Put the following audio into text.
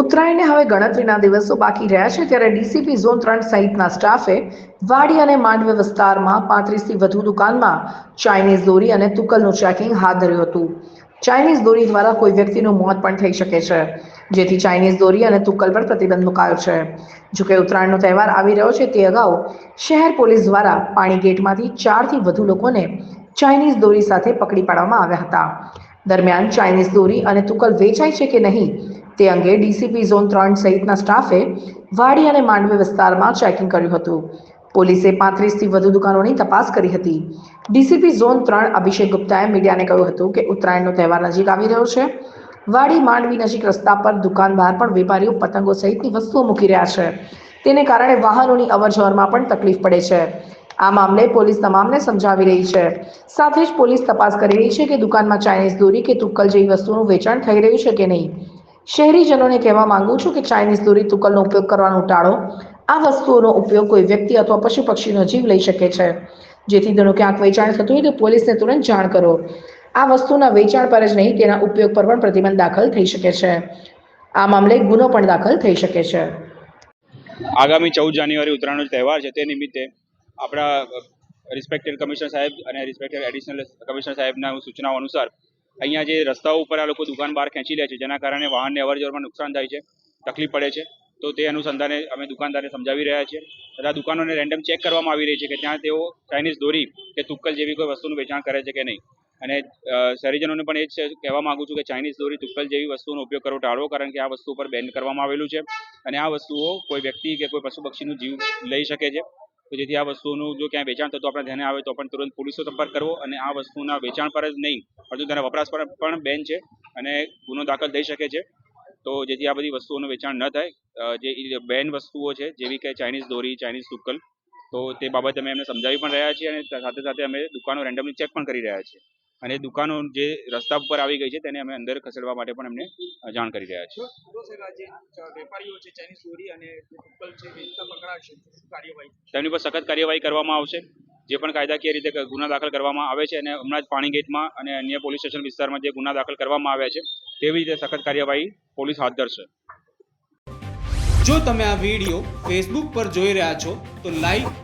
ઉત્તરાયણને હવે ગણતરીના દિવસો બાકી રહ્યા છે ત્યારે ડીસીપી ઝોન ત્રણ સહિતના સ્ટાફે વાડી અને માંડવે વિસ્તારમાં પાંત્રીસથી વધુ દુકાનમાં ચાઇનીઝ દોરી અને તુકલનું ચેકિંગ હાથ ધર્યું હતું. ચાઇનીઝ દોરી દ્વારા કોઈ વ્યક્તિનું મોત પણ થઈ શકે છે, જેથી ચાઇનીઝ દોરી અને તુક્કલ પર પ્રતિબંધ મુકાયો છે. જોકે ઉત્તરાયણનો તહેવાર આવી રહ્યો છે તે અગાઉ શહેર પોલીસ દ્વારા પાણી ગેટમાંથી ચારથી વધુ લોકોને ચાઇનીઝ દોરી સાથે પકડી પાડવામાં આવ્યા હતા. દરમિયાન ચાઇનીઝ દોરી અને તુકલ વેચાય છે કે નહીં તે અંગે ડીસીપી ઝોન ત્રણ સહિતના સ્ટાફે વાડી અને માંડવી વિસ્તારમાં ચેકિંગ કર્યું હતું. પોલીસે પાંત્રીસથી વધુ દુકાનોની તપાસ કરી હતી. ડીસીપી ઝોન ત્રણ અભિષેક ગુપ્તાએ મીડિયાને કહ્યું હતું કે ઉત્તરાયણનો તહેવાર નજીક આવી રહ્યો છે. વાડી માંડવી નજીક રસ્તા પર દુકાન બહાર પણ વેપારીઓ પતંગો સહિતની વસ્તુઓ મૂકી રહ્યા છે. તેને કારણે વાહનોની અવરજવરમાં પણ તકલીફ પડે છે. આ મામલે પોલીસ તમામને સમજાવી રહી છે. સાથે જ પોલીસ તપાસ કરી રહી છે કે દુકાનમાં ચાઇનીઝ દોરી કે તુક્કલ જેવી વસ્તુનું વેચાણ થઈ રહ્યું છે કે નહીં. શહેરીજનોને કહેવા માંગુ છું કે ચાઇનીઝ દોરી તુકલનો ઉપયોગ કરવાનો ટાળો. આ વસ્તુઓનો ઉપયોગ કોઈ વ્યક્તિ અથવા પશુ પક્ષીનો જીવ લઈ શકે છે. જેથી તેનું ક્યાંક વેચાણ થતું હોય તો પોલીસને તુરંત જાણ કરો. આ વસ્તુના વેચાણ પર જ નહીં, તેના ઉપયોગ પર પણ પ્રતિબંધ દાખલ થઈ શકે છે. આ મામલે ગુનો પણ દાખલ થઈ શકે છે. આગામી ચૌદ જાન્યુઆરી ઉત્તરાયણનો તહેવાર છે, તે નિમિત્તે આપણા રિસ્પેક્ટેડ કમિશનર સાહેબ અને રિસ્પેક્ટેડ એડિશનલ કમિશનર સાહેબના સૂચનાઓ અનુસાર અહીંયા જે રસ્તાઓ ઉપર આ લોકો દુકાન બહાર ખેંચી લે છે, જેના કારણે વાહનને અવર જવરમાં નુકસાન થાય છે, તકલીફ પડે છે, તો તે અનુસંધાને અમે દુકાનદારને સમજાવી રહ્યા છીએ. તથા દુકાનોને રેન્ડમ ચેક કરવામાં આવી રહી છે કે ત્યાં તેઓ ચાઇનીઝ દોરી કે તુક્કલ જેવી કોઈ વસ્તુનું વેચાણ કરે છે કે નહીં. અને શહેરીજનોને પણ એ જ કહેવા માગું છું કે ચાઇનીઝ દોરી, તુક્કલ જેવી વસ્તુનો ઉપયોગ કરવો ટાળવો, કારણ કે આ વસ્તુ પર બેન કરવામાં આવેલું છે. અને આ વસ્તુઓ કોઈ વ્યક્તિ કે કોઈ પશુ પક્ષીનું જીવ લઈ શકે છે. તો જેથી આ વસ્તુનું જો ક્યાંય વેચાણ થતું આપણે ધ્યાને આવે તો પણ તુરંત પોલીસનો સંપર્ક કરવો અને આ વસ્તુના વેચાણ પર જ નહીં, પરંતુ તેના વપરાશ પર પણ બેન છે અને ગુનો દાખલ થઈ શકે છે. તો જેથી આ બધી વસ્તુઓનું વેચાણ ન થાય જે બેન વસ્તુઓ છે જેવી કે ચાઇનીઝ દોરી, ચાઇનીઝ તુક્કલ તો તે બાબતે અમે એમને સમજાવી પણ રહ્યા છીએ અને સાથે સાથે અમે દુકાનો રેન્ડમલી ચેક પણ કરી રહ્યા છીએ. અને દુકાનો જે રસ્તા ઉપર આવી ગઈ છે તેને અમે અંદર ખસેડવા માટે પણ એમને જાણ કરી રહ્યા છીએ. તેમની પર સખત કાર્યવાહી કરવામાં આવશે. જે પણ કાયદાકીય રીતે ગુના દાખલ કરવામાં આવે છે અને હમણાં જ પાણી ગેટમાં અને અન્ય પોલીસ સ્ટેશન વિસ્તારમાં જે ગુના દાખલ કરવામાં આવ્યા છે, તેવી રીતે સખત કાર્યવાહી પોલીસ હાથ ધરશે. જો તમે આ વીડિયો ફેસબુક પર જોઈ રહ્યા છો, તો લાઈક